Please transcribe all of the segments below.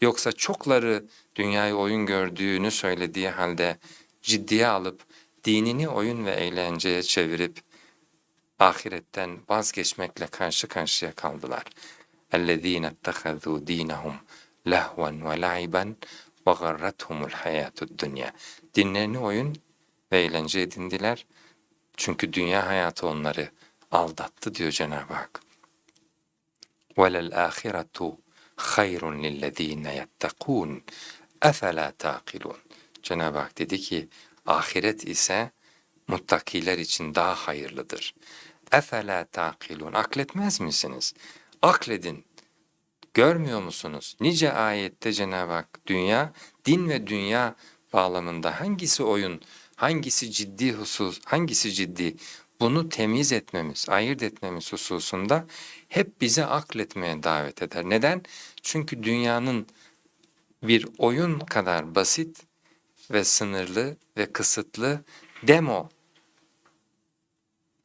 Yoksa çokları dünyayı oyun gördüğünü söylediği halde ciddiye alıp dinini oyun ve eğlenceye çevirip ahiretten vazgeçmekle karşı karşıya kaldılar. اَلَّذ۪ينَ اتَّخَذُوا د۪ينَهُمْ لَهْوًا وَلَعِبًا وَغَرَّتْهُمُ الْحَيَاةُ الدُّنْيَا Dinlerini oyun ve eğlence edindiler. Çünkü dünya hayatı onları aldattı diyor Cenab-ı Hak. وَلَلْآخِرَةُ hayrun lillezine yettekûn efela taqilun. Cenab-ı Hak dedi ki ahiret ise muttakiler için daha hayırlıdır. Efela taqilun. Akletmez misiniz? Akledin. Görmüyor musunuz? Nice ayette Cenab-ı Hak dünya, din ve dünya bağlamında hangisi oyun, hangisi ciddi husus, hangisi ciddi bunu temiz etmemiz, ayırt etmemiz hususunda hep bize akletmeye davet eder. Neden? Çünkü dünyanın bir oyun kadar basit ve sınırlı ve kısıtlı demo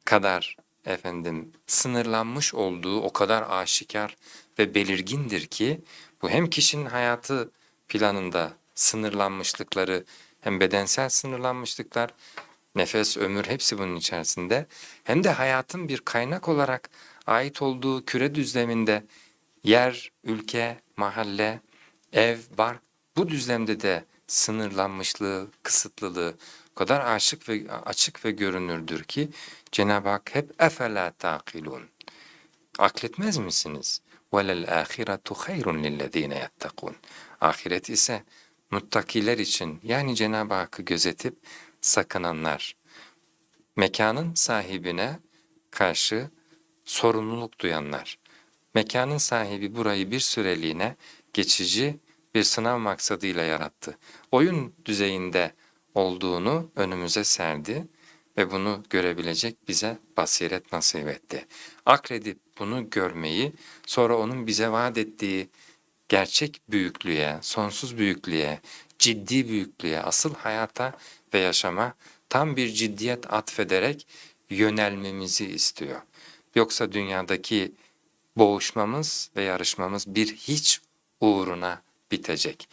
kadar efendim sınırlanmış olduğu o kadar aşikar ve belirgindir ki bu hem kişinin hayatı planında sınırlanmışlıkları hem bedensel sınırlanmışlıklar, nefes, ömür hepsi bunun içerisinde hem de hayatın bir kaynak olarak ait olduğu küre düzleminde yer, ülke, mahalle, ev, bark bu düzlemde de sınırlanmışlığı, kısıtlılığı kadar aşık ve açık ve görünürdür ki Cenab-ı Hak hep efela taqilun. Akletmez misiniz? Velel ahiretu hayrun lillezine yettekun. Ahiret ise muttakiler için yani Cenab-ı Hakk'ı gözetip sakınanlar. Mekanın sahibine karşı sorumluluk duyanlar. Mekanın sahibi burayı bir süreliğine geçici bir sınav maksadıyla yarattı. Oyun düzeyinde olduğunu önümüze serdi ve bunu görebilecek bize basiret nasip etti. Akredip bunu görmeyi, sonra onun bize vaat ettiği gerçek büyüklüğe, sonsuz büyüklüğe, ciddi büyüklüğe, asıl hayata ve yaşama tam bir ciddiyet atfederek yönelmemizi istiyor. Yoksa dünyadaki boğuşmamız ve yarışmamız bir hiç uğruna bitecek.